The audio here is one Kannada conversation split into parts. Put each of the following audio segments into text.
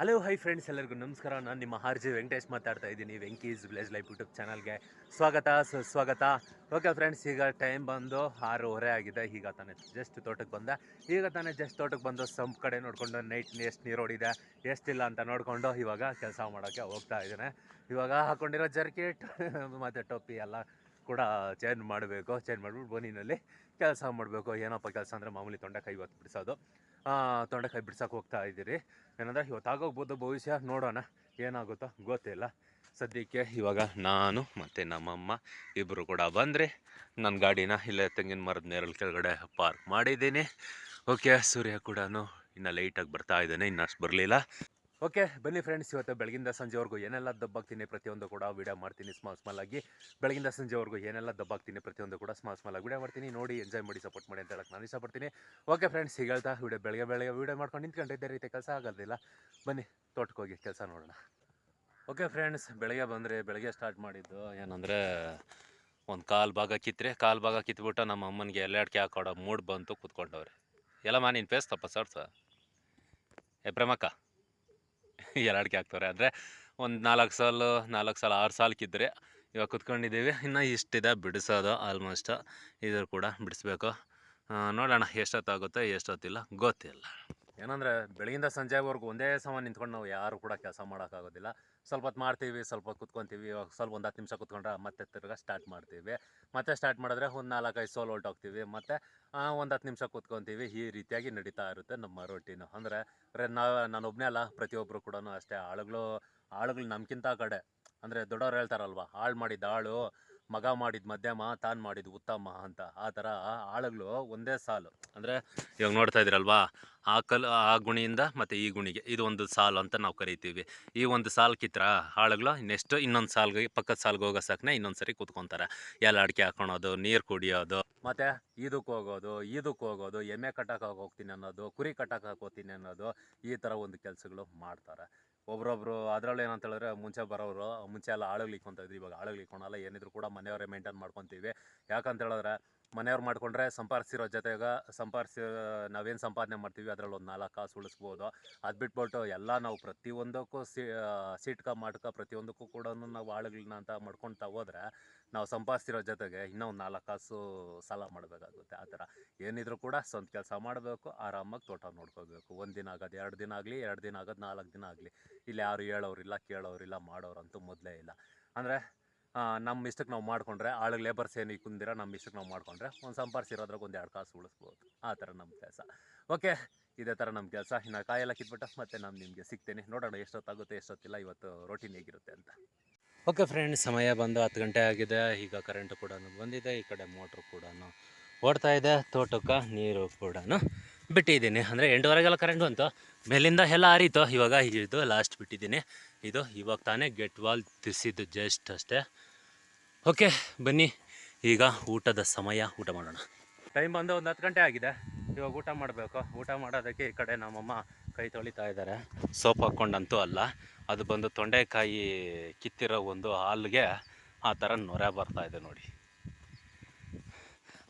ಹಲೋ ಹೈ ಫ್ರೆಂಡ್ಸ್ ಎಲ್ಲರಿಗೂ ನಮಸ್ಕಾರ. ನಾನು ನಿಮ್ಮ ಆರ್ ವೆಂಕಟೇಶ್ ಮಾತಾಡ್ತಾ ಇದ್ದೀನಿ ವೆಂಕೀಸ್ ವಿಲೇಜ್ ಲೈಫ್ ಯೂಟ್ಯೂಬ್ ಚಾನಲ್ಗೆ ಸ್ವಾಗತ ಸುಸ್ವಾಗತ ಓಕೆ ಫ್ರೆಂಡ್ಸ್ ಈಗ ಟೈಮ್ ಬಂದು ಆರೂವರೆ ಆಗಿದೆ. ಈಗ ತಾನೇ ಜಸ್ಟ್ ತೋಟಕ್ಕೆ ಬಂದೆ. ಈಗ ತಾನೇ ಜಸ್ಟ್ ತೋಟಕ್ಕೆ ಬಂದು ಸಂಪ್ ಕಡೆ ನೋಡಿಕೊಂಡು ನೈಟ್ ಎಷ್ಟು ನೀರು ಓಡಿದೆ ಎಷ್ಟಿಲ್ಲ ಅಂತ ನೋಡಿಕೊಂಡು ಇವಾಗ ಕೆಲಸ ಮಾಡೋಕ್ಕೆ ಹೋಗ್ತಾ ಇದ್ದೇನೆ. ಇವಾಗ ಹಾಕೊಂಡಿರೋ ಜರ್ಕೆಟ್ ಮತ್ತು ಟೊಪ್ಪಿ ಎಲ್ಲ ಕೂಡ ಚೇಂಜ್ ಮಾಡಬೇಕು. ಚೇಂಜ್ ಮಾಡಿಬಿಟ್ಟು ಬೋನಿನಲ್ಲಿ ಕೆಲಸ ಮಾಡಬೇಕು. ಏನಪ್ಪ ಕೆಲಸ ಅಂದರೆ ಮಾಮೂಲಿ ತೊಂಡೆ ಕೈ ಹೊತ್ತು ಬಿಡಿಸೋದು ತೊಂಡೆಕಾಯಿ ಬಿಡ್ಸಕ್ಕೆ ಹೋಗ್ತಾ ಇದ್ದೀರಿ. ಏನಂದರೆ ಇವತ್ತಾಗೋಗ್ಬೋದು ಭವಿಷ್ಯ, ನೋಡೋಣ. ಏನಾಗುತ್ತೋ ಗೊತ್ತಿಲ್ಲ. ಸದ್ಯಕ್ಕೆ ಇವಾಗ ನಾನು ಮತ್ತು ನಮ್ಮಮ್ಮ ಇಬ್ಬರು ಕೂಡ ಬಂದರೆ. ನನ್ನ ಗಾಡಿನ ಇಲ್ಲೇ ತೆಂಗಿನ ಮರದ ನೇರಲ್ ಕೆಳಗಡೆ ಪಾರ್ಕ್ ಮಾಡಿದ್ದೀನಿ. ಓಕೆ, ಸೂರ್ಯ ಕೂಡ ಇನ್ನೂ ಲೈಟಾಗಿ ಬರ್ತಾ ಇದ್ದಾನೆ ಇನ್ನಷ್ಟು ಬರಲಿಲ್ಲ. ಓಕೆ, ಬನ್ನಿ ಫ್ರೆಂಡ್ಸ್ ಇವತ್ತು ಬೆಳಗಿಂದ ಸಂಜೆವರೆಗೂ ಏನೆಲ್ಲ ದಬ್ಬಾಗ್ತೀನಿ ಪ್ರತಿಯೊಂದು ಕೂಡ ವಿಡಿಯೋ ಮಾಡ್ತೀನಿ ಸ್ಮಾಲ್ ಸ್ಮಾಲ್ ಆಗಿ. ಬೆಳಗಿಂದ ಸಂಜೆವರೆಗೂ ಏನೆಲ್ಲ ದಬ್ಬಾಗ್ತೀನಿ ಪ್ರತಿಯೊಂದು ಕೂಡ ಸ್ಮಾಲ್ ಸ್ಮಾಲ್ ಆಗಿ ವೀಡಿಯೋ ಮಾಡ್ತೀನಿ. ನೋಡಿ ಎಂಜಾಯ್ ಮಾಡಿ ಸಪೋರ್ಟ್ ಮಾಡಿ ಅಂತ ಹೇಳಕ್ಕೆ ನಾನು ಇಷ್ಟಪಡ್ತೀನಿ. ಓಕೆ ಫ್ರೆಂಡ್ಸ್ ಈಗ ಹೇಳ್ತಾ ವಿಡಿಯೋ ಬೆಳಗ್ಗೆ ಬೆಳಗ್ಗೆ ವೀಡಿಯೋ ಮಾಡ್ಕೊಂಡು ನಿಂತ್ಕೊಂಡಿದ್ದೆ ರೀತಿ ಕೆಲಸ ಆಗೋದಿಲ್ಲ ಬನ್ನಿ, ತೋಟಕ್ಕೆ ಹೋಗಿ ಕೆಲಸ ನೋಡೋಣ. ಓಕೆ ಫ್ರೆಂಡ್ಸ್ ಬೆಳಗ್ಗೆ ಬಂದರೆ ಬೆಳಗ್ಗೆ ಸ್ಟಾರ್ಟ್ ಮಾಡಿದ್ದು ಏನಂದರೆ, ಒಂದು ಕಾಲು ಭಾಗ ಕಿತ್ತರೆ ಕಾಲು ಭಾಗ ಕಿತ್ಬಿಟ್ಟು ನಮ್ಮ ಅಮ್ಮನಿಗೆ ಎಲ್ಲಾಡ್ಕೆ ಹಾಕೊಡೋ ಮೂಡ್ ಬಂತು ಕೂತ್ಕೊಂಡವ್ರೆ. ಎಲ್ಲಮ್ಮ, ನೀನು ಫೇಸ್ ತಪ್ಪ ಸರ್. ಏ, ಪ್ರೇಮಕ್ಕ. ಎರಡ್ಕೆ ಹಾಕ್ತವ್ರೆ ಅಂದರೆ ಒಂದು ನಾಲ್ಕು ಸಾಲು, ನಾಲ್ಕು ಸಾಲ, ಆರು ಸಾಲ್ಕಿದ್ರೆ ಇವಾಗ ಕುತ್ಕೊಂಡಿದ್ದೀವಿ. ಇನ್ನೂ ಇಷ್ಟಿದೆ ಬಿಡಿಸೋದು ಆಲ್ಮೋಸ್ಟ್ ಇದ್ರ ಕೂಡ ಬಿಡಿಸ್ಬೇಕು. ನೋಡೋಣ ಎಷ್ಟೊತ್ತಾಗುತ್ತೋ, ಎಷ್ಟೊತ್ತಿಲ್ಲ, ಗೊತ್ತಿಲ್ಲ. ಏನಂದರೆ ಬೆಳಗಿಂದ ಸಂಜೆವರೆಗೂ ಒಂದೇ ಸಮ ನಿಂತ್ಕೊಂಡು ನಾವು ಯಾರು ಕೂಡ ಕೆಲಸ ಮಾಡೋಕ್ಕಾಗೋದಿಲ್ಲ. ಸ್ವಲ್ಪ ಹೊತ್ತು ಮಾಡ್ತೀವಿ ಸ್ವಲ್ಪ ಹೊತ್ತು ಕುತ್ಕೊತೀವಿ ಸ್ವಲ್ಪ ಒಂದು ಹತ್ತು ನಿಮಿಷ ಕುತ್ಕೊಂಡ್ರೆ ಮತ್ತೆ ತಿರ್ಗಾ ಸ್ಟಾರ್ಟ್ ಮಾಡ್ತೀವಿ. ಮತ್ತೆ ಸ್ಟಾರ್ಟ್ ಮಾಡಿದ್ರೆ ಒಂದು ನಾಲ್ಕೈದು ಸೋಲ್ ಹೊರ್ಟೋಗ್ತೀವಿ. ಮತ್ತು ಒಂದು ಹತ್ತು ನಿಮಿಷ ಕುತ್ಕೊತೀವಿ. ಈ ರೀತಿಯಾಗಿ ನಡೀತಾ ಇರುತ್ತೆ ನಮ್ಮ ರೊಟೀನು ಅಂದರೆ ನಾನು ನಾನೊಬ್ಬನೇ ಅಲ್ಲ ಪ್ರತಿಯೊಬ್ಬರು ಕೂಡ ಅಷ್ಟೇ. ಆಳುಗಳು ಆಳುಗಳು ನಮ್ಗಿಂತ ಕಡೆ. ಅಂದರೆ, ದೊಡ್ಡವ್ರು ಹೇಳ್ತಾರಲ್ವ, ಹಾಳು ಮಾಡಿದ್ದ ಆಳು ಮಗ ಮಾಡಿದ ಮಧ್ಯಮ ತಾನು ಮಾಡಿದ ಉತ್ತಮ ಅಂತ. ಆ ಥರ ಆಳುಗಳು ಒಂದೇ ಸಾಲು. ಅಂದರೆ ಇವಾಗ ನೋಡ್ತಾ ಇದ್ದೀರಲ್ವಾ, ಆ ಕಲ್, ಆ ಗುಣಿಯಿಂದ ಮತ್ತು ಈ ಗುಣಿಗೆ. ಇದು ಒಂದು ಸಾಲು ಅಂತ ನಾವು ಕರಿತೀವಿ. ಈ ಒಂದು ಸಾಲು ಕಿತ್ರ ಆಳುಗಳು ನೆಕ್ಸ್ಟ್ ಇನ್ನೊಂದು ಸಾಲ್ಗೆ, ಪಕ್ಕದ ಸಾಲ್ಗೆ ಹೋಗೋ ಸಾಕನೆ ಇನ್ನೊಂದು ಸರಿ ಕೂತ್ಕೊತಾರೆ. ಎಲ್ಲ ಅಡಿಕೆ ಹಾಕೊಳೋದು, ನೀರು ಕುಡಿಯೋದು. ಮತ್ತು ಇದಕ್ಕೆ ಹೋಗೋದು ಇದಕ್ಕೆ ಹೋಗೋದು, ಎಮ್ಮೆ ಕಟ್ಟಕ್ಕೆ ಹೋಗ್ತೀನಿ ಅನ್ನೋದು, ಕುರಿ ಕಟ್ಟಕ್ಕೆ ಹಾಕೋತೀನಿ ಅನ್ನೋದು ಈ ಥರ ಒಂದು ಕೆಲಸಗಳು ಮಾಡ್ತಾರೆ. ಒಬ್ರೊಬ್ರು ಅದರಲ್ಲಿ ಏನಂತ ಹೇಳಿದ್ರೆ ಮುಂಚೆ ಬರೋರು ಮುಂಚೆ ಎಲ್ಲ ಆಳುಗಳು ಇಕ್ಕೊತಾ ಇದ್ರು ಇವಾಗ ಆಳುಗಳು ಇಕ್ಕೊಳಲ್ಲ ಏನಿದ್ರು ಕೂಡ ಮನೆಯವರೇ ಮೇಂಟೈನ್ ಮಾಡ್ಕೊತೀವಿ. ಯಾಕಂತ ಹೇಳಿದ್ರೆ ಮನೆಯವ್ರು ಮಾಡಿಕೊಂಡ್ರೆ ಸಂಪಾದಿಸಿರೋ ಜೊತೆಗೆ ಸಂಪಾದಿಸಿ ನಾವೇನು ಸಂಪಾದನೆ ಮಾಡ್ತೀವಿ, ಅದರಲ್ಲಿ ಒಂದು ನಾಲ್ಕು ಕಾಸು ಉಳಿಸ್ಬೋದು. ಅದು ಬಿಟ್ಬಿಟ್ಟು ಎಲ್ಲ ನಾವು ಪ್ರತಿಯೊಂದಕ್ಕೂ ಸಿ, ಸೀಟ್ಕ ಮಾಡ್ಕ ಪ್ರತಿಯೊಂದಕ್ಕೂ ಕೂಡ ನಾವು ಆಳುಗಳನ್ನ ಅಂತ ಮಾಡ್ಕೊಳ್ತಾ ಹೋದ್ರೆ ನಾವು ಸಂಪಾದಿಸಿರೋ ಜೊತೆಗೆ ಇನ್ನೂ ಒಂದು ನಾಲ್ಕು ಕಾಸು ಸಾಲ ಮಾಡಬೇಕಾಗುತ್ತೆ. ಆ ಥರ. ಏನಿದ್ರು ಕೂಡ ಸ್ವಂತ ಕೆಲಸ ಮಾಡಬೇಕು, ಆರಾಮಾಗಿ ತೋಟ ನೋಡ್ಕೋಬೇಕು. ಒಂದು ದಿನ ಆಗೋದು ಎರಡು ದಿನ ಆಗಲಿ, ಎರಡು ದಿನ ಆಗೋದು ನಾಲ್ಕು ದಿನ ಆಗಲಿ. ಇಲ್ಲಿ ಯಾರು ಹೇಳೋರಿಲ್ಲ, ಕೇಳೋರಿಲ್ಲ, ಮಾಡೋರಂತೂ ಮೊದಲೇ ಇಲ್ಲ. ಅಂದರೆ ನಮ್ಮ ಇಷ್ಟಕ್ಕೆ ನಾವು ಮಾಡಿಕೊಂಡ್ರೆ ಆಳು ಲೇಬರ್ಸ್ ಏನು ಕುಂದಿರ ನಮ್ಮ ಇಷ್ಟಕ್ಕೆ ನಾವು ಮಾಡಿಕೊಂಡ್ರೆ ಒಂದು ಸಂಪಾದಿಸಿರೋದ್ರಾಗ ಒಂದು ಎರಡು ಕಾಸು ಉಳಿಸ್ಬೋದು. ಆ ಥರ ನಮ್ಮ ಕೆಲಸ. ಓಕೆ, ಇದೇ ಥರ ನಮ್ಮ ಕೆಲಸ. ಇನ್ನು ಕಾಯೆಲ್ಲ ಕಿತ್ಬಿಟ್ಟು ಮತ್ತೆ ನಾನು ನಿಮಗೆ ಸಿಗ್ತೀನಿ. ನೋಡೋಣ ಎಷ್ಟೊತ್ತಾಗುತ್ತೆ, ಎಷ್ಟೊತ್ತಿಲ್ಲ, ಇವತ್ತು ರೋಟೀನ್ ಹೇಗಿರುತ್ತೆ ಅಂತ. ಓಕೆ ಫ್ರೆಂಡ್ಸ್, ಸಮಯ ಬಂದು ಹತ್ತು ಗಂಟೆ ಆಗಿದೆ. ಈಗ ಕರೆಂಟು ಕೂಡ ಬಂದಿದೆ, ಈ ಕಡೆ ಮೋಟ್ರ್ ಕೂಡ ಓಡ್ತಾ ಇದೆ, ತೋಟಕ್ಕೆ ನೀರು ಕೂಡ ಬಿಟ್ಟಿದ್ದೀನಿ. ಅಂದರೆ ಎಂಟುವರೆಗೆಲ್ಲ ಕರೆಂಟ್ ಬಂತು. ಮೇಲಿಂದ ಎಲ್ಲ ಹರಿತು. ಇವಾಗ ಇದು ಲಾಸ್ಟ್ ಬಿಟ್ಟಿದ್ದೀನಿ. ಇದು ಇವಾಗ ತಾನೇ ಗೆಟ್ ವಾಲ್ ತಿರ್ಸಿದ್ದು ಜಸ್ಟ್ ಅಷ್ಟೇ. ಓಕೆ, ಬನ್ನಿ. ಈಗ ಊಟದ ಸಮಯ. ಊಟ ಮಾಡೋಣ. ಟೈಮ್ ಬಂದು ಒಂದು ಹತ್ತು ಗಂಟೆ ಆಗಿದೆ. ಇವಾಗ ಊಟ ಮಾಡಬೇಕು. ಊಟ ಮಾಡೋದಕ್ಕೆ ಈ ಕಡೆ ನಮ್ಮಮ್ಮ ಕೈ ತೊಳಿತಾ ಇದ್ದಾರೆ ಸೋಪ್ ಹಾಕ್ಕೊಂಡಂತೂ ಅಲ್ಲ. ಅದು ಬಂದು ತೊಂಡೆಕಾಯಿ ಕಿತ್ತಿರೋ ಒಂದು ಹಾಲ್ಗೆ ಆ ಥರ ನೊರೆ ಬರ್ತಾ ಇದೆ ನೋಡಿ.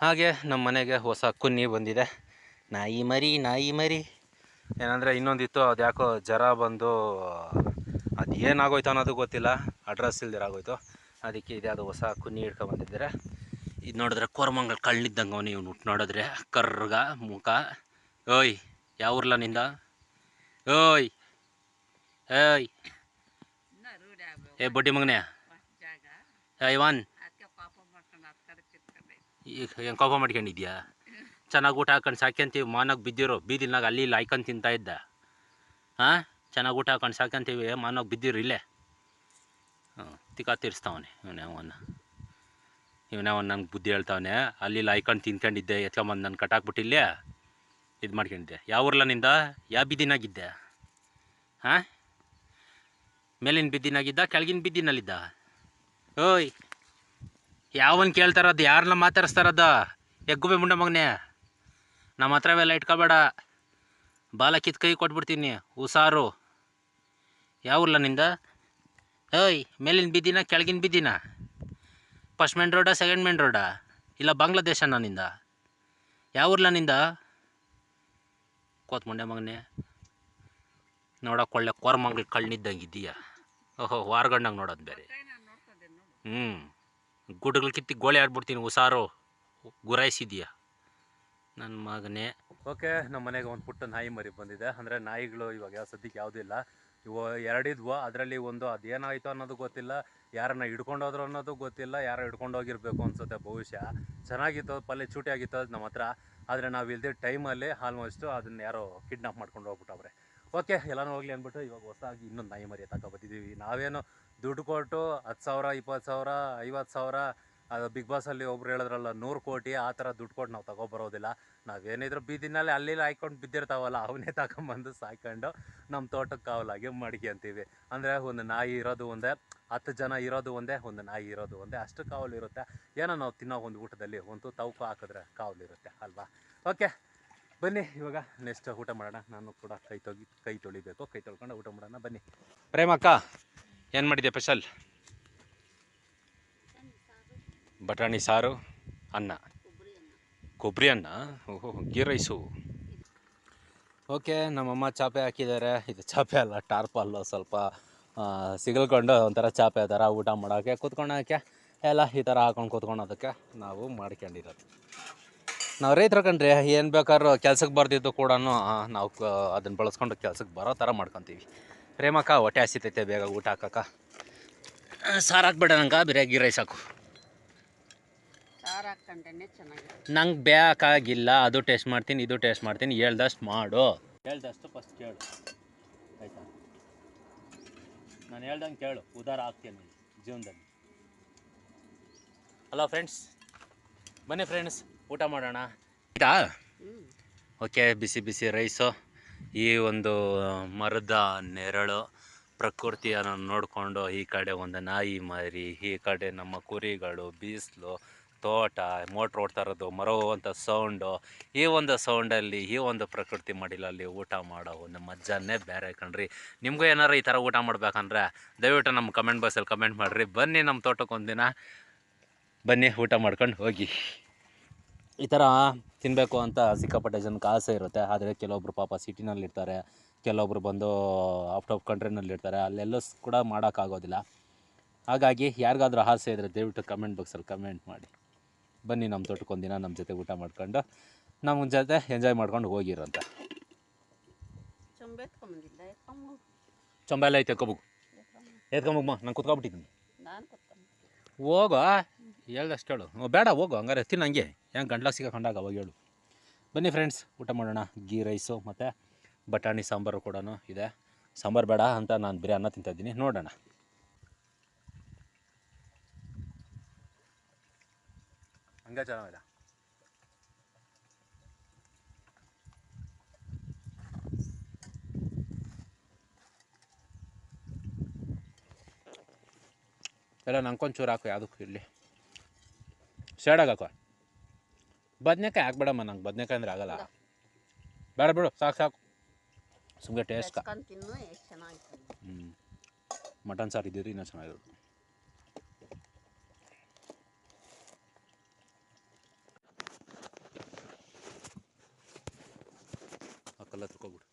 ಹಾಗೆ ನಮ್ಮ ಮನೆಗೆ ಹೊಸ ಕುನ್ನಿ ಬಂದಿದೆ. ನಾಯಿ ಮರಿ ನಾಯಿ ಮರಿ. ಏನಂದರೆ ಇನ್ನೊಂದಿತ್ತು ಅದು ಯಾಕೋ ಜ್ವರ ಬಂದು ಅದು ಏನಾಗೋಯ್ತು ಅನ್ನೋದು ಗೊತ್ತಿಲ್ಲ. ಅಡ್ರೆಸ್ ಇಲ್ದಿರಾಗೋಯ್ತು. ಅದಕ್ಕೆ ಇದ್ಯಾವುದು ಹೊಸ ಕುನ್ನಿ ಹಿಡ್ಕೊಂಡು ಬಂದಿದ್ದಾರೆ. ಇದು ನೋಡಿದ್ರೆ ಕೋರಮಂಗಲ್ ಕಳ್ಳಿದ್ದಂಗೆ ಅವನು ಇವ್ನು ನೋಡಿದ್ರೆ. ಕರ್ಗ ಮುಖ. ಓಯ್, ಯಾವ ಊರ್ಲ ನಿಂದ? ಓಯ್, ಏಯ್. ಏ, ಬಡ್ಡಿ ಮಗನೇ. ಐವಾನ್ ಈಗ ಹೆಂಗೆ ಕೋಪ ಮಾಡ್ಕೊಂಡಿದ್ಯಾ? ಚೆನ್ನಾಗಿ ಊಟ ಹಾಕೊಂಡು ಸಾಕ್ಯಂತೀವಿ. ಮಾನಾಗ ಬಿದ್ದಿರೋ, ಬೀದಿಲ್ನಾಗ ಅಲ್ಲಿ ಇಲ್ಲಿ ಹಾಯ್ಕೊಂಡು ತಿಂತಾ ಇದ್ದ. ಹಾಂ? ಚೆನ್ನಾಗಿ ಊಟ ಹಾಕೊಂಡು ಸಾಕ್ಯಂತೀವಿ. ಮಾನಾಗ ಬಿದ್ದಿರು ಇಲ್ಲೇ. ಹ್ಞೂ ತಿಕ್ಕ ತೀರಿಸ್ತಾವನೆ ಇವನೇ ಅವನ್ನ ಇವನೇ ನಂಗೆ ಬುದ್ಧಿ ಹೇಳ್ತಾವನೆ ಅಲ್ಲಿ ಲಾಯ್ಕೊಂಡು ತಿನ್ಕೊಂಡಿದ್ದೆ ಎತ್ಕೊಂಬಂದು ನಾನು ಕಟ್ಟಾಕ್ಬಿಟ್ಟಿಲ್ಲೇ ಇದು ಮಾಡ್ಕೊಂಡಿದ್ದೆ. ಯಾವ ಊರ್ಲನಿಂದ ಯಾವ ಬಿದ್ದಿನಾಗಿದ್ದೆ ಹಾಂ? ಮೇಲಿನ ಬಿದ್ದಿನಾಗಿದ್ದ, ಕೆಳಗಿನ ಬಿದ್ದಿನಲ್ಲಿದ್ದ? ಓಯ್! ಯಾವನ್ ಕೇಳ್ತಾರದು ಯಾರನ್ನ ಮಾತಾಡಿಸ್ತಾರದ? ಎಗ್ಗುಬೆ ಮುಂಡ ಮಗನೇ. ನಮ್ಮ ಹತ್ರವೆಲ್ಲ ಇಟ್ಕೋಬೇಡ. ಬಾಲ ಕೈ ಕೊಟ್ಬಿಡ್ತೀನಿ ಹುಸಾರು ಯಾವ ನಿಂದ? ಏಯ್, ಮೇಲಿನ ಬಿದ್ದಿನ, ಕೆಳಗಿನ ಬಿದ್ದಿನ? ಫಸ್ಟ್ ಮೇನ್ ರೋಡಾ ಸೆಕೆಂಡ್ ಮೇನ್ ರೋಡಾ ಇಲ್ಲ ಬಾಂಗ್ಲಾದೇಶ ನಾನಿಂದ ಯಾವ ಊರ್ಲ ನಿಂದ? ಕೋತ್ ಮುಂಡೆ ಮಗನೇ. ನೋಡಕ್ಕೆ ಒಳ್ಳೆ ಕೋರ್ಮಂಗ್ಳು ಕಳ್ಳಿದ್ದಂಗೆ ಇದೆಯಾ? ಓಹೋ, ವಾರಗಂಡಂಗೆ ನೋಡೋದು ಬೇರೆ. ಹ್ಞೂ ಗುಡ್ಗಳು ಕಿತ್ತಿ ಗೋಳಿ ಆಡ್ಬಿಡ್ತೀನಿ, ಹುಷಾರು. ಗುರಾಯಿಸಿದ್ಯಾ? ನನ್ನ ಮಗನೇ. ಓಕೆ ನಮ್ಮ ಮನೆಗೆ ಒಂದು ಪುಟ್ಟ ನಾಯಿ ಮರಿ ಬಂದಿದೆ. ಅಂದರೆ ನಾಯಿಗಳು ಇವಾಗ ಯಾವ ಸದ್ಯಕ್ಕೆ ಯಾವುದೂ ಇಲ್ಲ. ಇವು ಎರಡಿದ್ವು, ಅದರಲ್ಲಿ ಒಂದು ಅದೇನಾಯಿತು ಅನ್ನೋದು ಗೊತ್ತಿಲ್ಲ, ಯಾರನ್ನ ಹಿಡ್ಕೊಂಡೋದ್ರು ಅನ್ನೋದು ಗೊತ್ತಿಲ್ಲ, ಯಾರೋ ಹಿಡ್ಕೊಂಡು ಹೋಗಿರ್ಬೇಕು ಅನ್ಸುತ್ತೆ ಬಹುಶಃ ಚೆನ್ನಾಗಿತ್ತು ಪಲ್ಯ ಚೂಟಿ ಆಗಿತ್ತು ಅದು ನಮ್ಮ ಹತ್ರ ಆದರೆ ನಾವು ಇಲ್ದೇ ಟೈಮಲ್ಲಿ ಆಲ್ಮೋಸ್ಟು ಅದನ್ನ ಯಾರೋ ಕಿಡ್ನಾಪ್ ಮಾಡ್ಕೊಂಡು ಹೋಗ್ಬಿಟ್ಟವ್ರೆ. ಓಕೆ ಎಲ್ಲನೂ ಹೋಗ್ಲಿ ಅಂದ್ಬಿಟ್ಟು ಇವಾಗ ಹೊಸದಾಗಿ ಇನ್ನೊಂದು ನಾಯಿ ಮರಿ ತಗೊಬತ್ತಿದ್ದೀವಿ ನಾವೇನು ದುಡ್ಡು ಕೊಟ್ಟು ಹತ್ತು ಸಾವಿರ, ಇಪ್ಪತ್ತು ಸಾವಿರ, ಐವತ್ತು ಸಾವಿರ ಅದು ಬಿಗ್ ಬಾಸಲ್ಲಿ ಒಬ್ರು ಹೇಳಿದ್ರಲ್ಲ, ನೂರು ಕೋಟಿ, ಆ ಥರ ದುಡ್ಡು ಕೊಟ್ಟು ನಾವು ತಗೊಬರೋದಿಲ್ಲ. ನಾವೇನಿದ್ರು ಬೀದಿನಲ್ಲಿ ಅಲ್ಲಿ ಹಾಯ್ಕೊಂಡು ಬಿದ್ದಿರ್ತಾವಲ್ಲ ಅವನ್ನೇ ತಗೊಂಬಂದು ಸಾಯ್ಕೊಂಡು ನಮ್ಮ ತೋಟಕ್ಕೆ ಕಾವಲಾಗಿ ಅಂತೀವಿ. ಅಂದರೆ ಒಂದು ನಾಯಿ ಇರೋದು ಒಂದೇ, ಹತ್ತು ಜನ ಇರೋದು ಒಂದೇ, ಒಂದು ನಾಯಿ ಇರೋದು ಒಂದೇ. ಅಷ್ಟು ಕಾವಲು ಇರುತ್ತೆ ಏನೋ ನಾವು ತಿನ್ನೋ ಒಂದು ಊಟದಲ್ಲಿ ಒಂದು ತೌಕು ಹಾಕಿದ್ರೆ ಕಾವಲು ಇರುತ್ತೆ ಅಲ್ವಾ? ಓಕೆ ಬನ್ನಿ ಇವಾಗ ನೆಕ್ಸ್ಟ್ ಊಟ ಮಾಡೋಣ. ನಾನು ಕೂಡ ಕೈ ತೊಗಿ ಕೈ ತೊಳಿಬೇಕು. ಕೈ ತೊಳ್ಕೊಂಡು ಊಟ ಮಾಡೋಣ. ಬನ್ನಿ. ಪ್ರೇಮಕ್ಕ ಏನು ಮಾಡಿದೆ ಸ್ಪೆಷಲ್ ಬಟಾಣಿ ಸಾರು ಅನ್ನ. ಕೊಬ್ಬರಿ ಅನ್ನ? ಓಹೋ ಗೀ ರೈಸು ಓಕೆ ನಮ್ಮಮ್ಮ ಚಾಪೆ ಹಾಕಿದ್ದಾರೆ. ಇದು ಚಾಪೆ ಅಲ್ಲ ಟಾರ್ಪಲ್ಲು ಸ್ವಲ್ಪ ಸಿಗಲ್ಕೊಂಡು ಒಂಥರ ಚಾಪೆ ಥರ ಊಟ ಮಾಡೋಕ್ಕೆ ಕೂತ್ಕೊಳಕ್ಕೆ ಎಲ್ಲ ಈ ಥರ ಹಾಕೊಂಡು ಕೂತ್ಕೊಳೋದಕ್ಕೆ ನಾವು ಮಾಡ್ಕೊಂಡಿರೋದು. ನಾವು ರೈತರು ಕಂಡ್ರೆ ಏನು ಬೇಕಾದ್ರೂ ಕೆಲ್ಸಕ್ಕೆ ಬರ್ದಿದ್ದು ಕೂಡ ನಾವು ಅದನ್ನು ಬಳಸ್ಕೊಂಡು ಕೆಲ್ಸಕ್ಕೆ ಬರೋ ಥರ ಮಾಡ್ಕೊತೀವಿ. ಪ್ರೇಮಕ್ಕ ಹೊಟ್ಟೆ ಹಸಿತೈತೆ ಬೇಗ ಊಟ ಹಾಕಕ್ಕ. ಸಾರು ಹಾಕ್ಬೇಡ ನಂಗೆ ಬೇರೆ ಗೀ ರೈಸ್ ಹಾಕು. ಸಾರು ಹಾಕ್ಕೊಂಡೇನೆ ಚೆನ್ನಾಗಿರುತ್ತೆ. ನಂಗೆ ಬೇಕಾಗಿಲ್ಲ ಅದು ಟೇಸ್ಟ್ ಮಾಡ್ತೀನಿ ಇದು ಟೇಸ್ಟ್ ಮಾಡ್ತೀನಿ ಹೇಳ್ದಷ್ಟು ಮಾಡು. ಹೇಳ್ದಷ್ಟು ಫಸ್ಟ್ ಕೇಳು. ಆಯ್ತಾ? ನಾನು ಹೇಳ್ದಂಗೆ ಕೇಳು ಉದಾರ ಆಗ್ತೀನಿ ಜೀವನದಲ್ಲಿ. ಹಲೋ ಫ್ರೆಂಡ್ಸ್ ಬನ್ನಿ ಫ್ರೆಂಡ್ಸ್ ಊಟ ಮಾಡೋಣ. ಆಯ್ತಾ? ಓಕೆ ಬಿಸಿ ಬಿಸಿ ರೈಸು ಈ ಒಂದು ಮರದ ನೆರಳು ಪ್ರಕೃತಿಯನ್ನು ನೋಡಿಕೊಂಡು ಈ ಕಡೆ ಒಂದು ನಾಯಿ ಮರಿ ಈ ಕಡೆ ನಮ್ಮ ಕುರಿಗಳು ಬಿಸಿಲು ತೋಟ, ಮೋಟ್ರ್ ಓಡ್ತಾ ಇರೋದು ಮರವಂಥ ಸೌಂಡು ಈ ಒಂದು ಸೌಂಡಲ್ಲಿ ಈ ಒಂದು ಪ್ರಕೃತಿ ಮಡಿಲಲ್ಲಿ ಊಟ ಮಾಡೋ ಒಂದು ಮಜ್ಜಾನೇ ಬೇರೆ ಕಣ್ರಿ. ನಿಮಗೂ ಏನಾರು ಈ ಥರ ಊಟ ಮಾಡ್ಬೇಕಂದ್ರೆ, ದಯವಿಟ್ಟು ನಮ್ಮ ಕಮೆಂಟ್ ಬಾಕ್ಸಲ್ಲಿ ಕಮೆಂಟ್ ಮಾಡಿರಿ. ಬನ್ನಿ ನಮ್ಮ ತೋಟಕ್ಕೆ ಒಂದಿನ. ಬನ್ನಿ, ಊಟ ಮಾಡ್ಕೊಂಡು ಹೋಗಿ. ಈ ಥರ ತಿನ್ನಬೇಕು ಅಂತ ಸಿಕ್ಕಾಪಟ್ಟೆ ಜನಕ್ಕೆ ಆಸೆ ಇರುತ್ತೆ. ಆದರೆ ಕೆಲವೊಬ್ರು ಪಾಪ ಸಿಟಿನಲ್ಲಿರ್ತಾರೆ ಕೆಲವೊಬ್ರು ಬಂದು ಔಟ್ ಆಫ್ ಕಂಟ್ರಿನಲ್ಲಿರ್ತಾರೆ ಅಲ್ಲೆಲ್ಲೋ ಕೂಡ ಮಾಡೋಕ್ಕಾಗೋದಿಲ್ಲ. ಹಾಗಾಗಿ ಯಾರಿಗಾದ್ರೂ ಆಸೆ ಇದ್ದರೆ ದಯವಿಟ್ಟು ಕಮೆಂಟ್ ಬಾಕ್ಸಲ್ಲಿ ಕಮೆಂಟ್ ಮಾಡಿ. ಬನ್ನಿ ನಮ್ಮ ತೋಟಕ್ಕೆ ಒಂದಿನ ನಮ್ಮ ಜೊತೆ ಊಟ ಮಾಡ್ಕೊಂಡು ನಮ್ಮ ಜೊತೆ ಎಂಜಾಯ್ ಮಾಡ್ಕೊಂಡು ಹೋಗಿರಂತ. ಚೊಂಬೆಲ್ಲ ಐತೆ ಎತ್ಕೊಬೇಕು ಎತ್ಕೊಂಬಮ್ಮ ನಾನು ಕುತ್ಕೊಬಿಟ್ಟಿದ್ದೀನಿ ಹೋಗೋ ಹೇಳ್ದಷ್ಟು ಹೇಳು. ಬೇಡ ಹೋಗು ಹಂಗಾರೆ ತಿನ್ನು ಹಂಗೆ. ಹೆಂಗೆ ಗಂಟ್ಲಾಗ ಸಿಕ್ಕಾಕೊಂಡಾಗ ಅವಾಗ ಹೇಳು. ಬನ್ನಿ ಫ್ರೆಂಡ್ಸ್ ಊಟ ಮಾಡೋಣ. ಗೀ ರೈಸು ಮತ್ತು ಬಟಾಣಿ ಸಾಂಬಾರು ಕೂಡ ಇದೆ. ಸಾಂಬಾರು ಬೇಡ ಅಂತ ನಾನು ಬರೀ ಅನ್ನ ತಿಂತಾಯಿದ್ದೀನಿ ನೋಡೋಣ. ಹಂಗೆ ಚೆನ್ನಾಗಿದೆ ಎಲ್ಲ ನಂಗೊಂದು ಚೂರು ಹಾಕು ಯಾವುದಕ್ಕೂ ಇರಲಿ ಸೈಡಾಗಿ ಹಾಕೋ ಬದ್ನೆಕಾಯಿ ಹಾಕ್ಬೇಡಮ್ಮ ನಂಗೆ ಬದ್ನೆಕಾಯಿ ಅಂದರೆ ಆಗಲ್ಲ ಬೇಡ ಬಿಡು ಸಾಕು ಸಾಕು ಸುಮ್ಮನೆ ಟೇಸ್ಟ್ ಹ್ಞೂ ಮಟನ್ ಸಾರು ಇದ್ದಿದ್ದು ಇನ್ನೂ ಚೆನ್ನಾಗಿರೋದು ಕಲ್ಲ ತಗೋಬಿಡು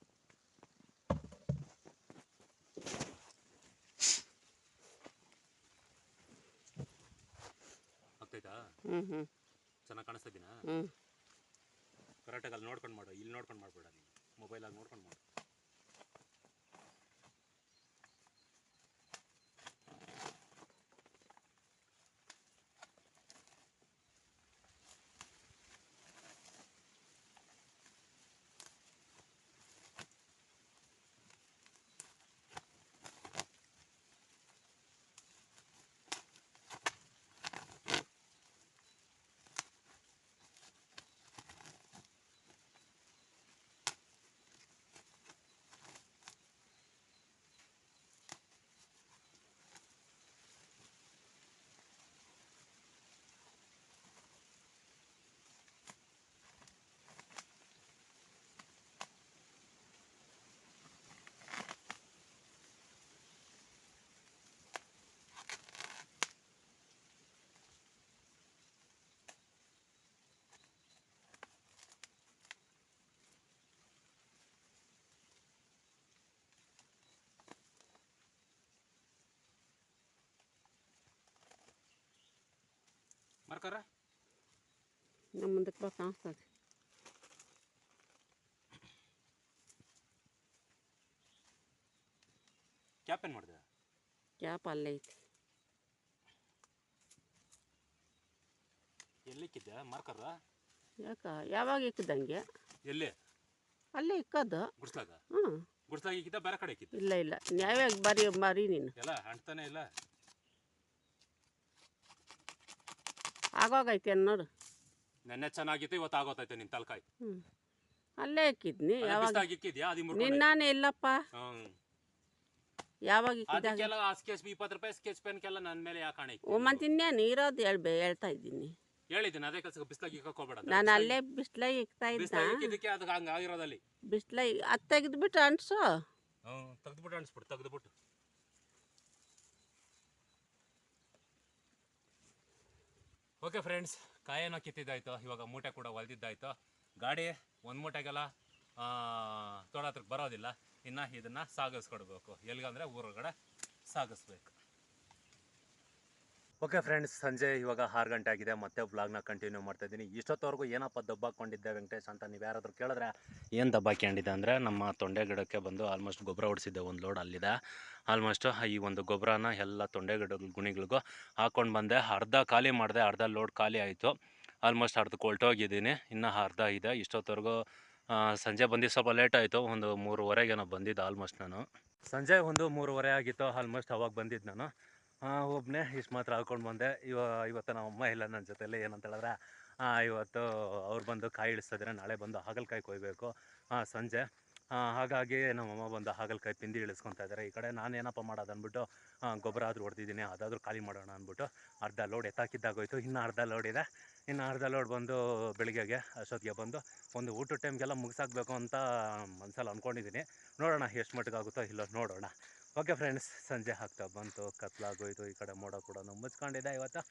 ಆಗ್ತೈತಾ? ಚೆನ್ನಾಗಿ ಕಾಣಿಸ್ತಿದ್ದೀನಾ ಹ್ಞೂ ಕರೆಕ್ಟಾಗಿ ಅಲ್ಲಿ ನೋಡ್ಕೊಂಡು ಮಾಡು ಇಲ್ಲಿ ನೋಡ್ಕೊಂಡು ಮಾಡ್ಬೇಡ ನೀನು. ಮೊಬೈಲಾಗಿ ನೋಡ್ಕೊಂಡು ಮಾಡು. ಮಾರ್ಕರ ನಮ್ಮ ಮುಂದಕ್ಕೆ ಬಾ ಕಾಣಿಸ್ತದೆ ಕ್ಯಾಪ್ ಏನು ಮಾಡಿದೆ? ಕ್ಯಾಪ್ ಅಲ್ಲೇ ಐತಿ. ಎಲ್ಲಿಕ್ಕಿದ್ದೆ ಮಾರ್ಕರ ಯಾಕ? ಯಾವಾಗ ಇಕ್ಕದಂಗೆ ಎಲ್ಲಿ? ಅಲ್ಲೇ ಇಕ್ಕದು. ಗುಡ್ಸ್ಲಾಗ? ಹ್ಞೂ ಗುಡ್ಸ್ಲಾಗ ಇಕ್ಕಿದ್ದ ಬೇರೆ ಕಡೆ ಇಕ್ಕಿದ್ದೆ? ಇಲ್ಲ ಇಲ್ಲ. ಯಾವಾಗ ಬರೀ ಬರೀ ನೀನು. ಎಲ್ಲ ಅಂಟ್ತಾನೆ ಇಲ್ಲ? ಆಗೋಗೈತಿ ನೋಡು ನೆನ್ನೆ ಚೆನ್ನಾಗಿತ್ತು ಇವತ್ತು ಆಗೋತೈತೆ ನಿನ್ ತಲಕಾಯಿ. ಹ್ಞೂ ಅಲ್ಲೇ ಇಕ್ಕಿದ್ನಿ ಯಾವಾಗ? ಇಕ್ಕಿದ್ಯಾ? ಅದು ನಿನ್ನಾನೆ ಇಲ್ಲಪ್ಪ. ಹ್ಮ್. ಯಾವಾಗ ಇಕ್ಕಿದಾಗ ಅದಕ್ಕೆಲ್ಲ ಆ ಸ್ಕೆಚ್ ಇಪ್ಪತ್ತು ರೂಪಾಯಿ ಸ್ಕೆಚ್ ಪೆನ್ಗೆಲ್ಲ ನನ್ನ ಮೇಲೆ ಯಾಕೆ ಹಣ ಓ ಮತ್ತೆ ಇನ್ನೇನು? ಇರೋದು ಹೇಳ್ಬೆ ಹೇಳ್ತಾ ಇದ್ದೀನಿ. ಹೇಳಿದ್ದೀನಿ ಅದೇ ಕೆಲಸ ಬಿಸ್ಲಾಗಿ ಅಂತ. ನಾನು ಅಲ್ಲೇ ಬಿಸ್ಲೈ ಇಕ್ತಾ ಇದ್ದ. ಬಿಸ್ಲೈ ಇಕ್ಕಿದ್ದಕ್ಕೆ ಅದು ಹಂಗ ಆಗಿರೋದಲ್ಲಿ. ಬಿಸ್ಲೈ ಅದು ತೆಗೆದ್ಬಿಟ್ಟು ಅನ್ಸು ಹ್ಮ್ ತೆಗ್ದ್ಬಿಟ್ಟು ಅನ್ಸ್ಬಿಟ್ಟು ತೆಗ್ದ್ಬಿಟ್ಟು. ಓಕೆ ಫ್ರೆಂಡ್ಸ್ ಕಾಯೇನೋ ಕಿತ್ತಿದ್ದಾಯ್ತು, ಇವಾಗ ಮೂಟೆ ಕೂಡ ಹೊಲ್ದಿದ್ದಾಯ್ತು ಗಾಡಿ ಒಂದು ಮೂಟೆಗೆಲ್ಲ ತೋಟ ಹತ್ರಕ್ಕೆ ಬರೋದಿಲ್ಲ. ಇನ್ನು ಇದನ್ನು ಸಾಗಿಸ್ಕೊಡ್ಬೇಕು. ಎಲ್ಲಿಗಂದ್ರೆ ಊರೊಳಗಡೆ ಸಾಗಿಸ್ಬೇಕು. ಓಕೆ ಫ್ರೆಂಡ್ಸ್, ಸಂಜೆ ಇವಾಗ ಆರು ಗಂಟೆ ಆಗಿದೆ. ಮತ್ತೆ ವ್ಲಾಗ್ನ ಕಂಟಿನ್ಯೂ ಮಾಡ್ತಾ ಇದ್ದೀನಿ. ಇಷ್ಟೊತ್ತವರೆಗೂ ಏನಪ್ಪ ದಬ್ಬಾಕೊಂಡಿದ್ದೆ ವೆಂಕಟೇಶ್ ಅಂತ ನೀವು ಯಾರಾದರೂ ಕೇಳಿದ್ರೆ ಏನು ದಬ್ಬಾಕೊಂಡಿದ್ದೆ ಅಂದರೆ ನಮ್ಮ ತೊಂಡೆ ಗಿಡಕ್ಕೆ ಬಂದು ಆಲ್ಮೋಸ್ಟ್ ಗೊಬ್ಬರ ಹೊಡಿಸಿದ್ದೆ, ಒಂದು ಲೋಡ್ ಅಲ್ಲಿದೆ. ಆಲ್ಮೋಸ್ಟ್ ಈ ಒಂದು ಗೊಬ್ಬರನ ಎಲ್ಲ ತೊಂಡೆ ಗಿಡ ಗುಣಿಗಳಿಗೂ ಹಾಕ್ಕೊಂಡು ಬಂದೆ. ಅರ್ಧ ಖಾಲಿ ಮಾಡಿದೆ, ಅರ್ಧ ಲೋಡ್ ಖಾಲಿ ಆಯಿತು. ಆಲ್ಮೋಸ್ಟ್ ಅರ್ಧ ಕೊಲ್ಟೋಗಿದ್ದೀನಿ ಇನ್ನೂ ಅರ್ಧ ಇದೆ. ಇಷ್ಟೊತ್ತವರೆಗೂ ಸಂಜೆ ಬಂದಿದ್ದು ಸ್ವಲ್ಪ ಲೇಟ್ ಆಯಿತು. ಒಂದು ಮೂರುವರೆಗೇನೋ ಬಂದಿದ್ದು ಆಲ್ಮೋಸ್ಟ್ ನಾನು. ಸಂಜೆ ಒಂದು ಮೂರುವರೆ ಆಗಿತ್ತು. ಆಲ್ಮೋಸ್ಟ್ ಅವಾಗ ಬಂದಿದ್ದು ನಾನು. ಒಬ್ಬನೇ ಇಷ್ಟು ಮಾತ್ರ ಹಾಕ್ಕೊಂಡು ಬಂದೆ. ಇವ, ಇವತ್ತು ನಮ್ಮ ಅಮ್ಮ ಇಲ್ಲ ನನ್ನ ಜೊತೆಲಿ ಏನಂತ ಹೇಳಿದ್ರೆ ಇವತ್ತು ಅವ್ರು ಬಂದು ಕಾಯಿ ಇಳಿಸ್ತಿದ್ರೆ ನಾಳೆ ಬಂದು ಹಾಗಲಕಾಯಿ ಕೊಯ್ಬೇಕು. ಸಂಜೆ. ಹಾಗಾಗಿ ನಮ್ಮಮ್ಮ ಬಂದು ಹಾಗಲಕಾಯಿ ಪಿಂದಿ ಇಳಿಸ್ಕೊತಾ ಇದ್ದಾರೆ ಈ ಕಡೆ ನಾನು ಏನಪ್ಪ ಮಾಡೋದು ಅಂದ್ಬಿಟ್ಟು ಗೊಬ್ಬರ ಆದರೂ ಹೊಡೆದಿದ್ದೀನಿ, ಅದಾದರೂ ಖಾಲಿ ಮಾಡೋಣ ಅಂದ್ಬಿಟ್ಟು ಅರ್ಧ ಲೋಡ್ ಎತ್ತಾಕಿದ್ದಾಗೋಯ್ತು ಇನ್ನು ಅರ್ಧ ಲೋಡ್ ಇದೆ. ಇನ್ನು ಅರ್ಧ ಲೋಡ್ ಬಂದು ಬೆಳಿಗ್ಗೆಗೆ, ಅಷ್ಟೊತ್ತಿಗೆ ಬಂದು ಒಂದು ಊಟದ ಟೈಮ್ಗೆಲ್ಲ ಮುಗಿಸಾಕ್ಬೇಕು ಅಂತ ಮನ್ಸಲ್ಲಿ ಅಂದ್ಕೊಂಡಿದ್ದೀನಿ ನೋಡೋಣ ಎಷ್ಟು ಮಟ್ಟಿಗೆ ಆಗುತ್ತೋ ಇಲ್ಲೋ ನೋಡೋಣ. ಓಕೆ ಫ್ರೆಂಡ್ಸ್ ಸಂಜೆ ಆಗ್ತಾ ಬಂತು. ಕತ್ಲಾಗೋಯ್ತು, ಈ ಕಡೆ ಮೋಡ ಕೂಡ ಮುಚ್ಕೊಂಡಿದೆ ಇವತ್ತು.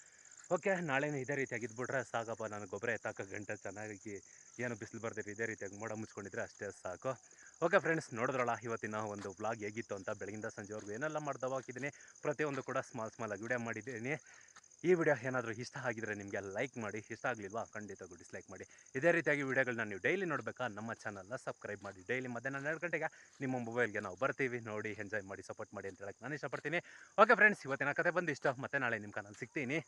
ಓಕೆ ನಾಳೆನೂ ಇದೇ ರೀತಿಯಾಗಿ ಇದ್ಬಿಟ್ರೆ ಸಾಕಪ್ಪ, ನಾನು ಗೊಬ್ಬರ ಎತ್ತಾಕ ಗಂಟೆ ಚೆನ್ನಾಗಿ ಏನು ಬಿಸಿಲು ಬರ್ದಿರಿ ಇದೇ ರೀತಿಯಾಗಿ ಮೋಡ ಮುಚ್ಕೊಂಡಿದ್ರೆ ಅಷ್ಟೇ ಸಾಕು. ಓಕೆ ಫ್ರೆಂಡ್ಸ್ ನೋಡಿದ್ರಲ್ಲ, ಇವತ್ತಿನ ಒಂದು ಬ್ಲಾಗ್ ಹೇಗಿತ್ತು ಅಂತ ಬೆಳಗಿಂದ ಸಂಜೆವರೆಗೂ ಏನೆಲ್ಲ ಮಾಡ್ದವ ಹಾಕಿದ್ದೀನಿ. ಪ್ರತಿಯೊಂದು ಕೂಡ ಸ್ಮಾಲ್ ಸ್ಮಾಲಾಗಿ ವಿಡಿಯೋ ಮಾಡಿದ್ದೀನಿ. ಈ ವಿಡಿಯೋ ಏನಾದರೂ ಇಷ್ಟ ಆಗಿದ್ರೆ ನಿಮಗೆ ಲೈಕ್ ಮಾಡಿ, ಇಷ್ಟ ಆಗಲಿಲ್ವಾ ಖಂಡಿತ ಡಿಸ್ಲೈಕ್ ಮಾಡಿ. ಇದೇ ರೀತಿಯಾಗಿ ವಿಡಿಯೋಗಳನ್ನ ನೀವು ಡೈಲಿ ನೋಡಬೇಕಾ ನಮ್ಮ ಚಾನಲ್ನ ಸಬ್ಸ್ಕ್ರೈಬ್ ಮಾಡಿ. ಡೈಲಿ ಮಧ್ಯಾಹ್ನ ಎರಡು ಗಂಟೆಗೆ ನಿಮ್ಮ ಮೊಬೈಲ್ಗೆ ನಾವು ಬರ್ತೀವಿ. ನೋಡಿ ಎಂಜಾಯ್ ಮಾಡಿ ಸಪೋರ್ಟ್ ಮಾಡಿ ಅಂತ ಹೇಳಕ್ಕೆ ನಾನು ಇಷ್ಟಪಡ್ತೀನಿ. ಓಕೆ ಫ್ರೆಂಡ್ಸ್ ಇವತ್ತಿನ ಕತೆ ಇಷ್ಟ ಮತ್ತೆ ನಾಳೆ ನಿಮ್ಮ ನಾನು ಸಿಗ್ತೀನಿ.